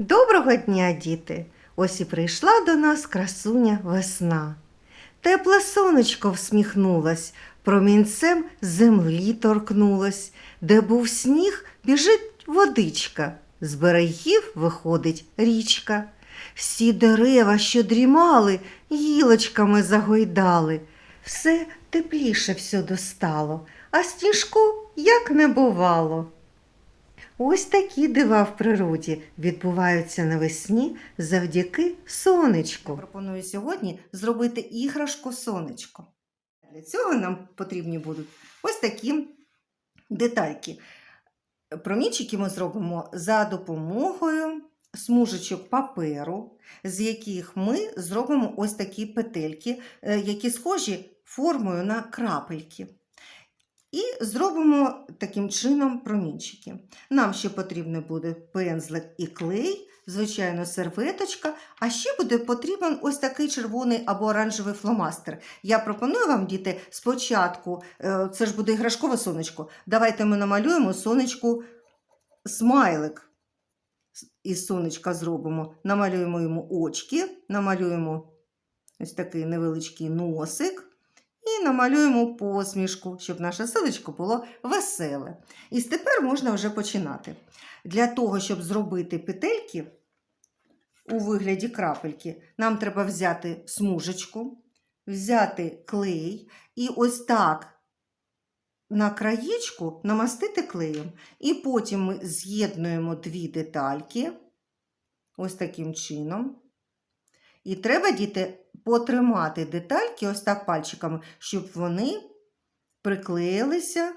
Доброго дня, діти! Ось і прийшла до нас красуня весна. Тепле сонечко всміхнулось, промінцем землі торкнулось, де був сніг, біжить водичка, з берегів виходить річка. Всі дерева, що дрімали, гілочками загойдали. Все тепліше всюди стало, а сніжку як не бувало. Ось такі дива в природі відбуваються навесні завдяки сонечку. Пропоную сьогодні зробити іграшку сонечко. Для цього нам потрібні будуть ось такі детальки. Промінчики ми зробимо за допомогою смужечок паперу, з яких ми зробимо ось такі петельки, е, які схожі формою на крапельки. І зробимо таким чином промінчики. Нам ще потрібно буде пензлик і клей, звичайно, серветочка, а ще буде потрібен ось такий червоний або оранжевий фломастер. Я пропоную вам, діти, спочатку, е, це ж буде іграшкове сонечко. Давайте ми намалюємо сонечку смайлик. Із сонечка зробимо. Намалюємо йому очки, намалюємо ось такий невеличкий носик. Намалюємо посмішку, щоб наше селечко було веселе. І тепер можна вже починати. Для того, щоб зробити петельки у вигляді крапельки, нам треба взяти смужечку, взяти клей і ось так на краєчку намастити клеєм. І потім ми з'єднуємо дві детальки ось таким чином. І треба, діти, потримати детальки ось так пальчиками, щоб вони приклеїлися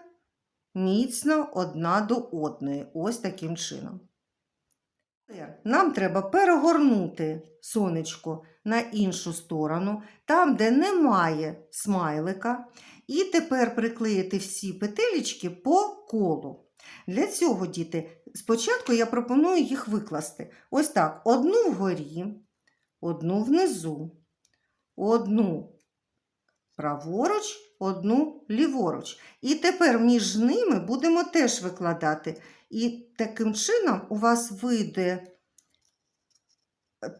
міцно одна до одної. Ось таким чином. Нам треба перегорнути сонечко на іншу сторону, там, де немає смайлика, і тепер приклеїти всі петелечки по колу. Для цього, діти, спочатку я пропоную їх викласти. Ось так: одну вгорі, одну внизу, одну праворуч, одну ліворуч. І тепер між ними будемо теж викладати. І таким чином у вас вийде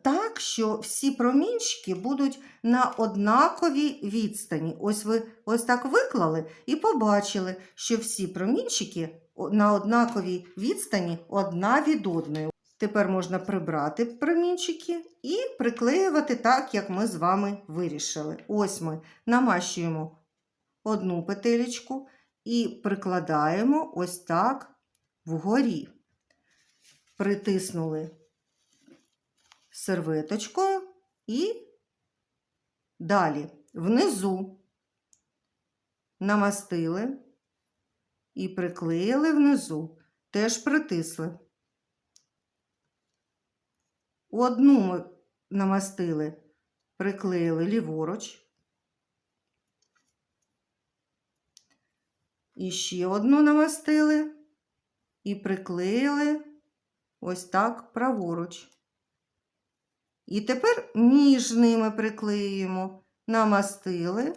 так, що всі промінчики будуть на однаковій відстані. Ось ви ось так виклали і побачили, що всі промінчики на однаковій відстані одна від одної. Тепер можна прибрати промінчики і приклеювати так, як ми з вами вирішили. Ось ми намащуємо одну петелечку і прикладаємо ось так вгорі. Притиснули серветочкою і далі внизу намастили і приклеїли внизу, теж притисли. Одну ми намастили, приклеїли ліворуч. І ще одну намастили і приклеїли ось так праворуч. І тепер між ними приклеїмо, намастили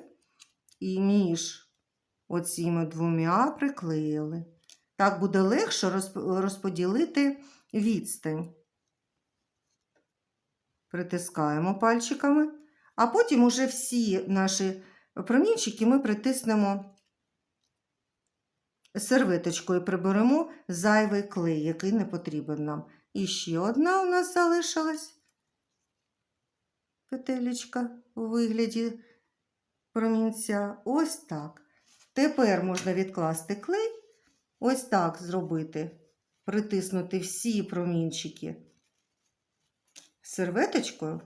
і між оціми двома приклеїли. Так буде легше розподілити відстань. Притискаємо пальчиками, а потім уже всі наші промінчики ми притиснемо серветочкою, приберемо зайвий клей, який не потрібен нам. І ще одна у нас залишилась петелечка у вигляді промінця. Ось так. Тепер можна відкласти клей, ось так зробити, притиснути всі промінчики серветочкою,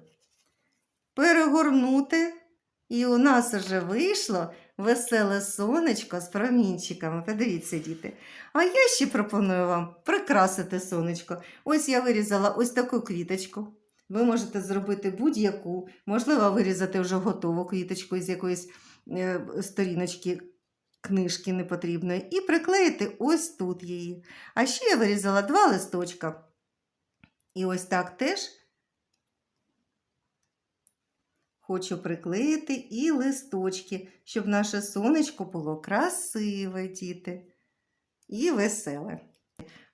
перегорнути, і у нас вже вийшло веселе сонечко з промінчиками. Подивіться, діти. А я ще пропоную вам прикрасити сонечко. Ось я вирізала ось таку квіточку. Ви можете зробити будь-яку, можливо, вирізати вже готову квіточку з якоїсь е, сторіночки книжки непотрібної, і приклеїти ось тут її. А ще я вирізала два листочка. І ось так теж хочу приклеїти і листочки, щоб наше сонечко було красиве, діти, і веселе.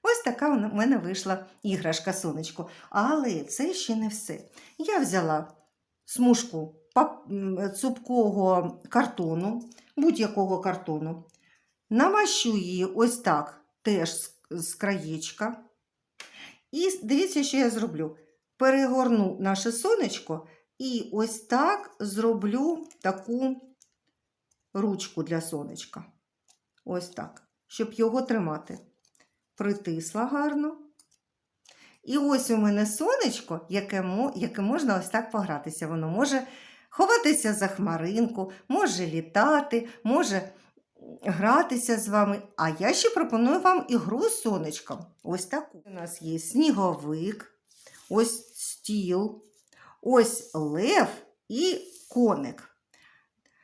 Ось така у мене вийшла іграшка сонечко. Але це ще не все. Я взяла смужку цупкого картону, будь-якого картону, намащу її ось так, теж з краєчка. І дивіться, що я зроблю. Перегорну наше сонечко і ось так зроблю таку ручку для сонечка. Ось так, щоб його тримати. Притисла гарно. І ось у мене сонечко, яке, яке можна ось так погратися. Воно може ховатися за хмаринку, може літати, може гратися з вами. А я ще пропоную вам ігру з сонечком. Ось таку. У нас є сніговик, ось стіл, ось лев і коник.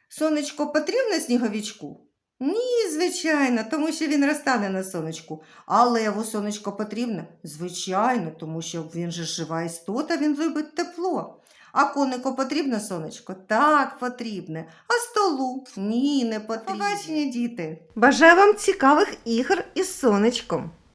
Сонечко потрібно сніговичку? Ні, звичайно, тому що він розтане на сонечку. А леву сонечко потрібно? Звичайно, тому що він же жива істота, він любить тепло. А конику потрібно сонечко? Так, потрібне. А столу? Ні, не потрібно. Побачення, діти. Бажаю вам цікавих ігор із сонечком.